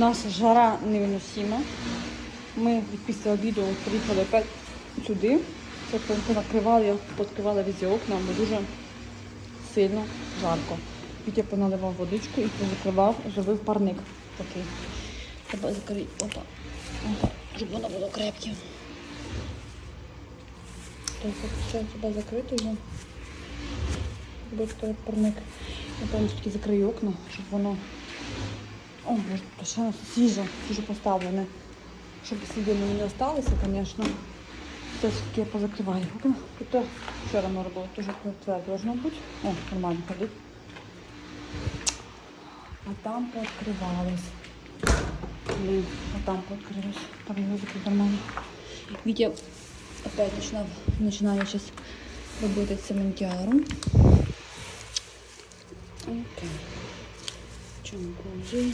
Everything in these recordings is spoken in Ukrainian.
Наша жара невиносима. Ми після обіду приїхали опять сюди. Це понакривали, я відкривала везде окна, бо дуже сильно жарко. Вітя поналивав водичку і позакривав, зробив парник такий. Треба закрити. Отак, щоб воно було крепке. Все сюди закрити. Буде стоїть парник. Я повністю закрию окна, щоб воно. О, може, то ще свіже, свіже поставлене. Щоб мені не залишилися, звісно. Це все-таки я позакриваю. Тут вчора ми робили, теж це должно бути. О, нормально ходить. А там пооткривалось. Блин, а там пооткрилось. Там його закрити нормально. Вітя опять починав, починає зараз робити цементяру. Окей. Чому кожи?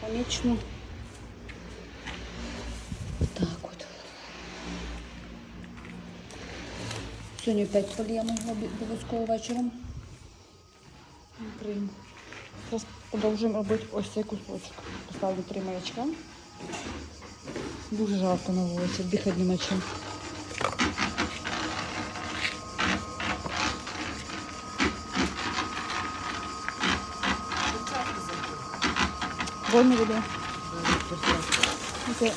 Конечно. Так от. Сьогодні опять поліємо обов'язково вечором. Накриємо. Зараз продовжуємо робити ось цей кусочок. Поставлю три маячка. Дуже жарко на вулиці, дихати нема чим. Вольно буде. Це